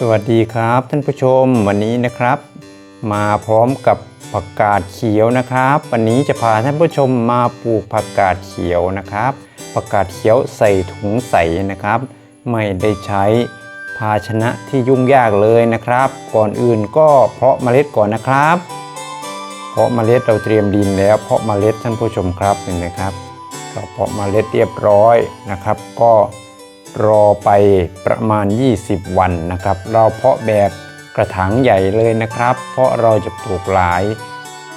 สวัสดีครับท่านผู้ชมวันนี้นะครับ มาพร้อมกับผักกาดเขียวนะครับ วันนี้จะพาท่านผู้ชมมาปลูกผักกาดเขียวนะครับผักกาดเขียวใส่ถุงใสนะครับ ไม่ได้ใช้ภาชนะที่ยุ่งยากเลยนะครับ ก่อนอื่นก็เพาะเมล็ดก่อนนะครับ เพาะเมล็ดเราเตรียมดินแล้วเพาะเมล็ดท่านผู้ชมครับเห็นไหมครับก็เพาะเมล็ดเรียบร้อยนะครับ ก็ รอไปประมาณ 20 วันนะครับ เราเพาะแบบกระถางใหญ่เลยนะครับ เพราะเราจะปลูกหลาย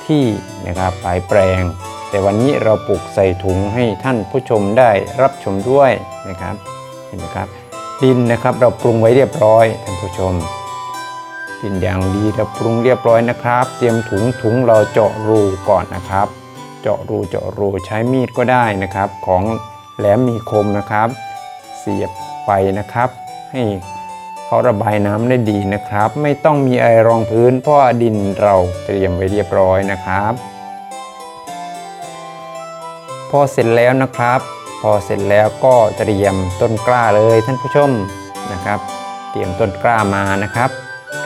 ที่นะครับหลายแปลง แต่วันนี้เราปลูกใส่ถุงให้ท่านผู้ชมได้รับชมด้วยนะครับเห็นไหมครับ ดินนะครับเราปรุงไว้เรียบร้อยท่านผู้ชมดินอย่างดีเราปรุงเรียบร้อยนะครับ เตรียมถุงถุงเราเจาะรูก่อนนะครับ เจาะรูเจาะรูใช้มีดก็ได้นะครับ ของแหลมมีคมนะครับเสียบไปนะครับ ให้เขาระบายน้ำได้ดีนะครับ ไม่ต้องมีอะไรรองพื้น เพราะดินเราเตรียมไว้เรียบร้อยนะครับ พอเสร็จแล้วนะครับ พอเสร็จแล้วก็เตรียมต้นกล้าเลยท่านผู้ชมนะครับ เตรียมต้นกล้ามานะครับ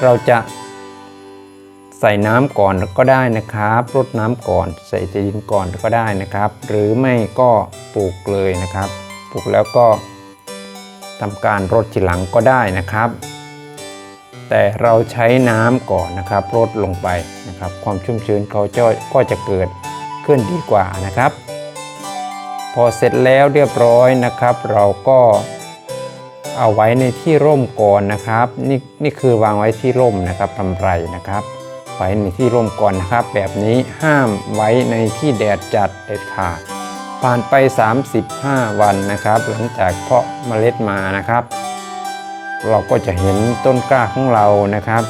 เราจะใส่น้ำก่อนก็ได้นะครับรดน้ำก่อน ใส่ดินก่อนก็ได้นะครับ หรือไม่ก็ปลูกเลยนะครับ ปลูกแล้วก็ ทำการรดทีหลังก็ได้นะครับ แต่เราใช้น้ำก่อนนะครับรดลงไปนะครับ ความชุ่มชื้นเขาจะก็จะเกิดขึ้นดีกว่านะครับ พอเสร็จแล้วเรียบร้อยนะครับ เราก็เอาไว้ในที่ร่มก่อนนะครับ นี่นี่คือวางไว้ที่ร่มนะครับทำไรนะครับไว้ในที่ร่มก่อนนะครับ แบบนี้ห้ามไว้ในที่แดดจัดเด็ดขาด ผ่านไป 35 วันนะครับ หลังจากเพาะเมล็ดมานะครับ เราก็จะเห็นต้นกล้าของเรานะครับ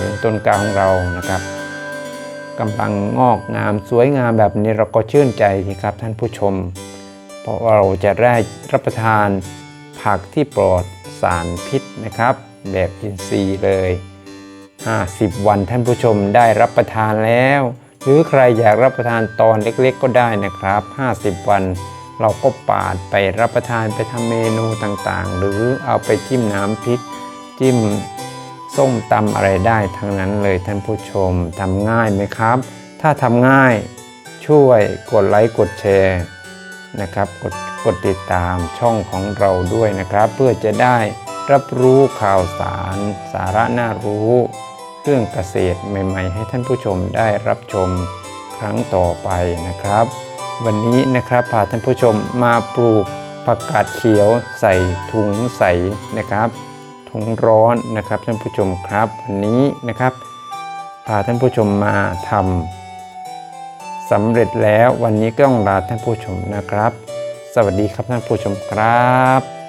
เห็นต้นกล้าของเรานะครับกำลังงอกงามสวยงามแบบนี้เราก็ชื่นใจทีครับท่านผู้ชม เพราะเราจะได้รับประทานผักที่ปลอดสารพิษนะครับ แบบอินทรีย์เลย 50 วันท่านผู้ชมได้รับประทานแล้ว หรือใครอยากรับประทานตอนเล็กๆก็ได้นะครับ 50 วันเราก็ปาดไปรับประทานไปทำเมนูต่างๆ หรือเอาไปจิ้มน้ำพริก จิ้มส้มตำอะไรได้ทั้งนั้นเลยท่านผู้ชมทำง่ายไหมครับ ถ้าทำง่ายช่วยกดไลค์กดแชร์นะครับกดกดติดตามช่องของเราด้วยนะครับ เพื่อจะได้รับรู้ข่าวสาร สาระน่ารู้ เรื่องเกษตรใหม่ ๆ ให้ท่านผู้ชมได้รับชมครั้งต่อไปนะครับ วันนี้นะครับพาท่านผู้ชมมาปลูกผักกาดเขียวใส่ถุงใสนะครับ ถุงร้อนนะครับท่านผู้ชมครับวันนี้นะครับพาท่านผู้ชมมาทำสำเร็จแล้ววันนี้ก็ต้องลาท่านผู้ชมนะครับ สวัสดีครับท่านผู้ชมครับ